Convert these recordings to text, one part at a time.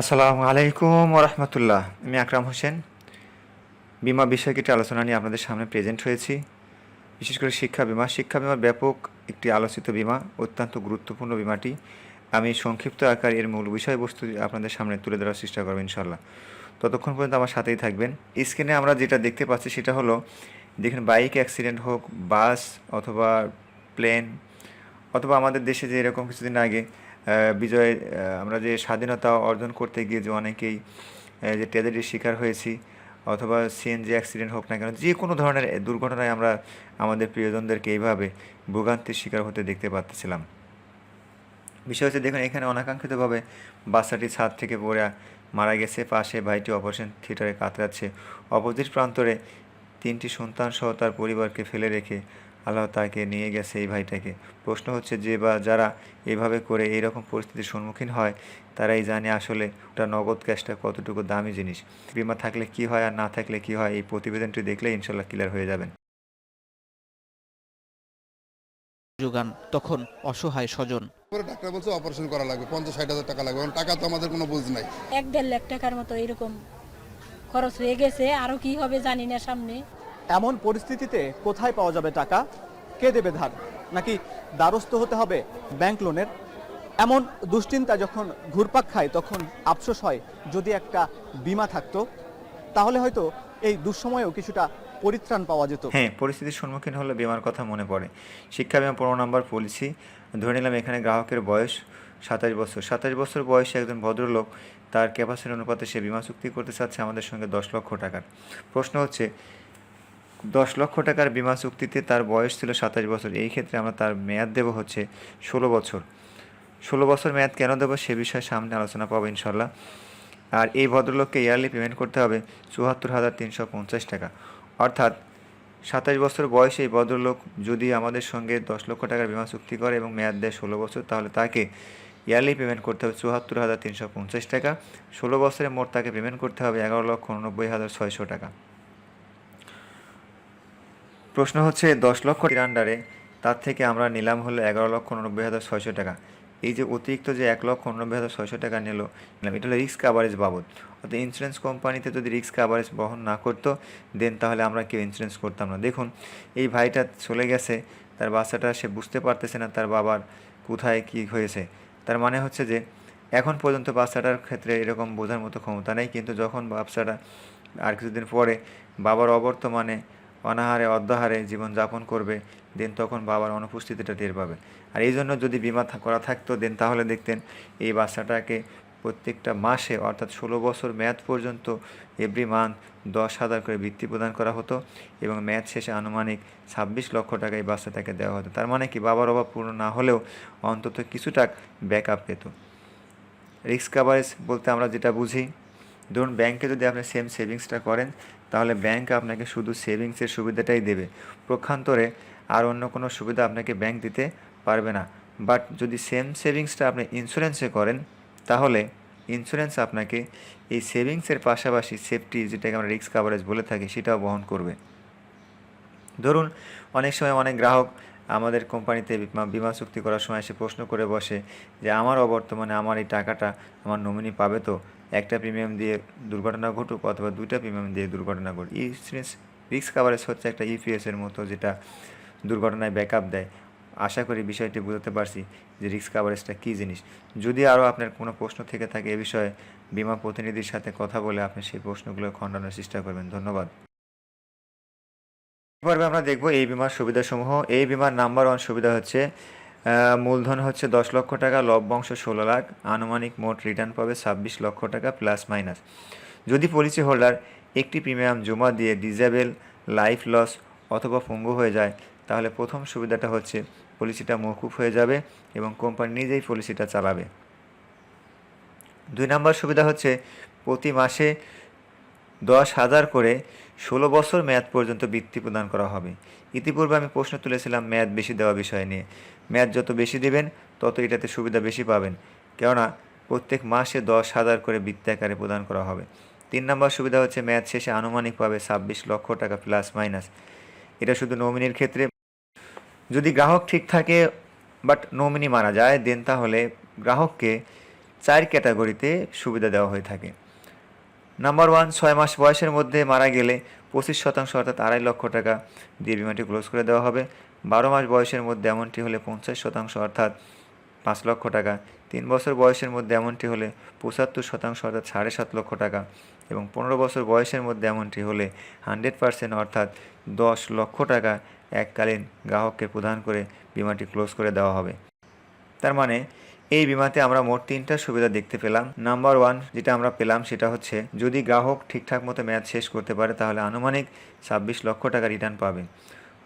আসসালামু আলাইকুম রহমতুল্লাহ আমি আকরাম হোসেন। বিমা বিষয়টি আলোচনা নিয়ে আপনাদের সামনে প্রেজেন্ট হয়েছি। বিশেষ করে শিক্ষা বিমা। শিক্ষা বিমা ব্যাপক একটি আলোচিত বিমা, অত্যন্ত গুরুত্বপূর্ণ বিমাটি। আমি সংক্ষিপ্ত আকার এর মূল বিষয়বস্তু আপনাদের সামনে তুলে ধরার চেষ্টা করব ইনশাল্লাহ ততক্ষণ পর্যন্ত আমার সাথেই থাকবেন। স্ক্রিনে আমরা যেটা দেখতে পাচ্ছি সেটা হলো, দেখেন বাইক অ্যাক্সিডেন্ট হোক বাস অথবা প্লেন অথবা আমাদের দেশে যে এরকম কিছুদিন আগে বিজয় আমরা যে স্বাধীনতা অর্জন করতে গিয়ে যে অনেকেই যে ট্র্যাজেডির শিকার হয়েছি, অথবা সিএনজি অ্যাক্সিডেন্ট হোক না কেন, যে কোনো ধরনের দুর্ঘটনায় আমরা আমাদের প্রিয়জনদেরকে এইভাবে ভোগান্তির শিকার হতে দেখতে পাচ্ছিলাম বিষয় হচ্ছে, দেখুন, এখানে অনাকাঙ্ক্ষিতভাবে বাচ্চাটি ছাদ থেকে পড়ে মারা গেছে। পাশে ভাইটি অপারেশন থিয়েটারে কাতরাচ্ছে। অপোজিট প্রান্তরে তিনটি সন্তান সহ তার পরিবারকে ফেলে রেখে আল্লাহ তাকে নিয়ে গেছে এই ভাইটাকে। প্রশ্ন হচ্ছে যে বা যারা এভাবে করে এইরকম পরিস্থিতির সম্মুখীন হয় তারাই জানে আসলে ওটা নগদ ক্যাশটা কতটুকু দামি জিনিস। বিমা থাকলে কি হয় আর না থাকলে কি হয় এই প্রতিবেদনটি দেখলে ইনশাল্লাহ ক্লিয়ার হয়ে যাবেন। যোগান তখন অসহায় স্বজন। পরে ডাক্তার বলছে অপারেশন করা লাগবে পঞ্চাশ ষাট হাজার টাকা লাগবে কারণ টাকা তো আমাদের কোনো বুঝ নাই। এক দেড় লাখ টাকার মতো এরকম খরচ হয়ে গেছে আরও কি হবে জানি না সামনে। এমন পরিস্থিতিতে কোথায় পাওয়া যাবে টাকা? কে দেবে ধার? নাকি দ্বারস্থ হতে হবে ব্যাংক লোনের? এমন দুশ্চিন্তা যখন ঘুরপাক খায়, তখন আফসোস হয় যদি একটা বিমা থাকতো। তাহলে হয়তো এই দুঃসময়েও কিছুটা পরিত্রাণ পাওয়া যেত। হ্যাঁ পরিস্থিতির সম্মুখীন হলে বিমার কথা মনে পড়ে। শিক্ষা বিমা পনেরো নম্বর পলিসি। ধরে নিলাম এখানে গ্রাহকের বয়স সাতাশ বছর। সাতাশ বছর বয়সে একজন ভদ্রলোক তার ক্যাপাসিটি অনুপাতে সে বিমা চুক্তি করতে চাচ্ছে আমাদের সঙ্গে দশ লক্ষ টাকার। প্রশ্ন হচ্ছে দশ লক্ষ টাকার বিমা চুক্তিতে তার বয়স ছিল সাতাশ বছর। এই ক্ষেত্রে আমরা তার মেয়াদ দেব হচ্ছে ষোলো বছর। ষোলো বছর মেয়াদ কেন দেবো সে বিষয়ে সামনে আলোচনা পাবো ইনশাল্লাহ আর এই ভদ্রলোককে ইয়ারলি পেমেন্ট করতে হবে চুয়াত্তর হাজার তিনশো পঞ্চাশ টাকা। অর্থাৎ সাতাশ বছর বয়সে এই ভদ্রলোক যদি আমাদের সঙ্গে দশ লক্ষ টাকার বিমা চুক্তি করে এবং মেয়াদ দেয় ষোলো বছর, তাহলে তাকে ইয়ারলি পেমেন্ট করতে হবে চুয়াত্তর হাজার তিনশো পঞ্চাশ টাকা। ষোলো বছরে মোট তাকে পেমেন্ট করতে হবে এগারো লক্ষ উননব্বই হাজার ছয়শো টাকা। প্রশ্ন হচ্ছে, দশ লক্ষ আন্ডারে তার থেকে আমরা নিলাম হলো এগারো লক্ষ উননব্বই হাজার ছয়শো টাকা। এই যে অতিরিক্ত যে এক লক্ষ উননব্বই হাজার ছয়শো টাকা নিল, নিলাম, এটা হলো রিস্ক কাভারেজ বাবদ। অর্থাৎ ইন্স্যুরেন্স কোম্পানিতে যদি রিস্ক কাভারেজ বহন না করতো দেন তাহলে আমরা কেউ ইন্স্যুরেন্স করতাম না। দেখুন, এই ভাইটা চলে গেছে, তার বাচ্চাটা সে বুঝতে পারতেছে না, তার বাবার কোথায় কি হয়েছে। তার মানে হচ্ছে যে, এখন পর্যন্ত বাচ্চাটার ক্ষেত্রে এরকম বোঝার মতো ক্ষমতা নেই, কিন্তু যখন বাচ্চাটা আর কিছুদিন পরে বাবার অবর্তমানে অনাহারে অর্ধাহারে জীবন যাপন করবে, দেন তখন বাবার অনুপস্থিতিটা টের পাবে। আর এই জন্য যদি বিমা করা থাকতো, দেন তাহলে দেখতেন এই বাচ্চাটাকে প্রত্যেকটা মাসে, অর্থাৎ ষোলো বছর মেয়াদ পর্যন্ত এভরি মান্থ দশ হাজার করে বৃত্তি প্রদান করা হতো এবং মেয়াদ শেষে আনুমানিক ছাব্বিশ লক্ষ টাকা এই বাচ্চাটাকে দেওয়া হতো। তার মানে কি বাবার অভাব পূর্ণ না হলেও অন্তত কিছুটা ব্যাক আপ পেত। রিস্ক কাভারেজ বলতে আমরা যেটা বুঝি, ধরুন ব্যাংকে যদি আপনি সেম সেভিংসটা করেন তাহলে ব্যাংক আপনাকে শুধু সেভিংসের সুবিধাটাই দেবে। প্রক্ষান্তরে আর অন্য কোনো সুবিধা আপনাকে ব্যাংক দিতে পারবে না। বাট যদি সেম সেভিংসটা আপনি ইন্স্যুরেন্সে করেন, তাহলে ইন্স্যুরেন্স আপনাকে এই সেভিংসের পাশাপাশি সেফটি যেটাকে আমরা রিস্ক কাভারেজ বলে থাকি, সেটাও বহন করবে। ধরুন, অনেক সময় অনেক গ্রাহক আমাদের কোম্পানিতে বিমা- চুক্তি করার সময় এসে প্রশ্ন করে বসে যে, আমার অবর্তমানে আমার এই টাকাটা আমার নমিনি পাবে তো? একটা প্রিমিয়াম দিয়ে দুর্ঘটনা ঘটুক অথবা দুইটা প্রিমিয়াম দিয়ে দুর্ঘটনা ঘটুক। ইন্স্যুরেন্স রিস্ক কাভারেজ হচ্ছে একটা ইপিএস এর মতো যেটা দুর্ঘটনায় ব্যাকআপ দেয়। আশা করি বিষয়টি বুঝতে পারছি যে রিস্ক কাভারেজটা কী জিনিস। যদি আরও আপনার কোনো প্রশ্ন থেকে থাকে এ বিষয়ে বিমা প্রতিনিধির সাথে কথা বলে আপনি সেই প্রশ্নগুলো খণ্ডানোর চেষ্টা করবেন। ধন্যবাদ। পর্বে আমরা দেখব এই বিমার সুবিধাসমূহ। এই বিমার নাম্বার ওয়ান সুবিধা হচ্ছে মূলধন হচ্ছে দশ লক্ষ টাকা, লভ্যাংশ ষোলো লাখ, আনুমানিক মোট রিটার্ন পাবে ছাব্বিশ লক্ষ টাকা প্লাস মাইনাস যদি পলিসি হোল্ডার একটি প্রিমিয়াম জমা দিয়ে ডিজেবেল লাইফ লস অথবা পঙ্গু হয়ে যায়, তাহলে প্রথম সুবিধাটা হচ্ছে পলিসিটা মৌকুফ হয়ে যাবে এবং কোম্পানি নিজেই পলিসিটা চালাবে। দুই নম্বর সুবিধা হচ্ছে, প্রতি মাসে দশ হাজার করে ষোলো বছর মেয়াদ পর্যন্ত বৃত্তি প্রদান করা হবে। ইতিপূর্বে আমি প্রশ্ন তুলেছিলাম মেয়াদ বেশি দেওয়া বিষয় নিয়ে। মেয়াদ যত বেশি দেবেন, তত এটাতে সুবিধা বেশি পাবেন। কেননা, প্রত্যেক মাসে দশ হাজার করে বৃত্তি আকারে প্রদান করা হবে। তিন নম্বর সুবিধা হচ্ছে মেয়াদ শেষে আনুমানিকভাবে ছাব্বিশ লক্ষ টাকা প্লাস মাইনাস। এটা শুধু নমিনির ক্ষেত্রে। যদি গ্রাহক ঠিক থাকে, বাট নমিনি মারা যায়, দেন তাহলে গ্রাহককে চার ক্যাটাগরিতে সুবিধা দেওয়া হয়ে থাকে। নাম্বার ওয়ান ছয় মাস বয়সের মধ্যে মারা গেলে পঁচিশ শতাংশ অর্থাৎ আড়াই লক্ষ টাকা দিয়ে বিমাটি ক্লোজ করে দেওয়া হবে। বারো মাস বয়সের মধ্যে এমনটি হলে পঞ্চাশ শতাংশ অর্থাৎ পাঁচ লক্ষ টাকা। তিন বছর বয়সের মধ্যে এমনটি হলে পঁচাত্তর শতাংশ অর্থাৎ সাড়ে সাত লক্ষ টাকা। এবং পনেরো বছর বয়সের মধ্যে এমনটি হলে হান্ড্রেড পার্সেন্ট অর্থাৎ দশ লক্ষ টাকা এককালীন গ্রাহককে প্রদান করে বিমাটি ক্লোজ করে দেওয়া হবে। তার মানে এই বিমাতে আমরা মোট তিনটা সুবিধা দেখতে পেলাম। নাম্বার ওয়ান যেটা আমরা পেলাম সেটা হচ্ছে, যদি গ্রাহক ঠিকঠাক মতো ম্যাচ শেষ করতে পারে, তাহলে আনুমানিক ছাব্বিশ লক্ষ টাকা রিটার্ন পাবে।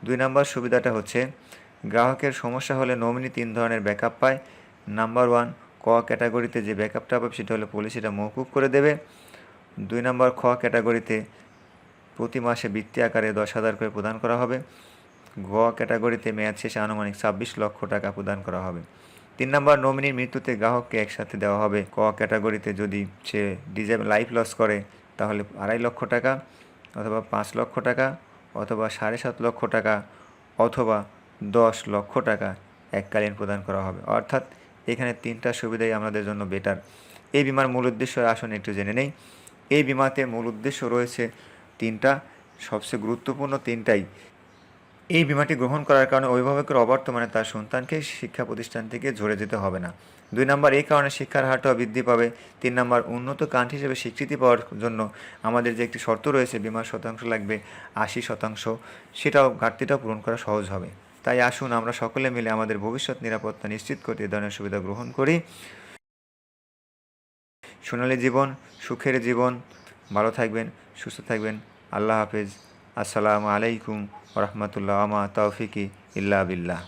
দুই নম্বর সুবিধাটা হচ্ছে, গ্রাহকের সমস্যা হলে নমিনি তিন ধরনের ব্যাকআপ পায়। নাম্বার ওয়ান ক ক্যাটাগরিতে যে ব্যাকআপটা পাবে সেটা হলে পুলিশ এটা মৌকুব করে দেবে। দুই নম্বর, খ ক্যাটাগরিতে প্রতি মাসে বৃত্তি আকারে দশ হাজার করে প্রদান করা হবে। গ ক্যাটাগরিতে মেয়াদ শেষে আনুমানিক ছাব্বিশ লক্ষ টাকা প্রদান করা হবে। তিন নম্বর নমিনির মৃত্যুতে গ্রাহককে একসাথে দেওয়া হবে। ক ক্যাটাগরিতে যদি সে ডিজেবল লাইফ লস করে, তাহলে আড়াই লক্ষ টাকা অথবা পাঁচ লক্ষ টাকা অথবা সাড়ে সাত লক্ষ টাকা অথবা দশ লক্ষ টাকা এককালীন প্রদান করা হবে। অর্থাৎ এখানে তিনটা সুবিধাই আমাদের জন্য বেটার এই বিমার মূল উদ্দেশ্য, আসুন একটু জেনে নেই। এই বিমাতে মূল উদ্দেশ্য রয়েছে তিনটা। সবচেয়ে গুরুত্বপূর্ণ তিনটাই। এই বিমাটি গ্রহণ করার কারণে অভিভাবকের অবর্তমানে তার সন্তানকে শিক্ষা প্রতিষ্ঠান থেকে ঝরে যেতে হবে না। দুই নম্বর, এই কারণে শিক্ষার হারটাও বৃদ্ধি পাবে। তিন নম্বর, উন্নত কান্ট্রি হিসেবে স্বীকৃতি পাওয়ার জন্য আমাদের যে একটি শর্ত রয়েছে, বিমার শতাংশ লাগবে আশি শতাংশ, সেটাও, ঘাটতিটাও পূরণ করা সহজ হবে। তাই আসুন আমরা সকলে মিলে আমাদের ভবিষ্যৎ নিরাপত্তা নিশ্চিত করতে এ ধরনের সুবিধা গ্রহণ করি। সোনালী জীবন, সুখের জীবন। ভালো থাকবেন, সুস্থ থাকবেন। আল্লাহ হাফেজ। আসসালামু আলাইকুম রহমতুল্লাহ আমা তৌফিকি ইল্লা বিল্লাহ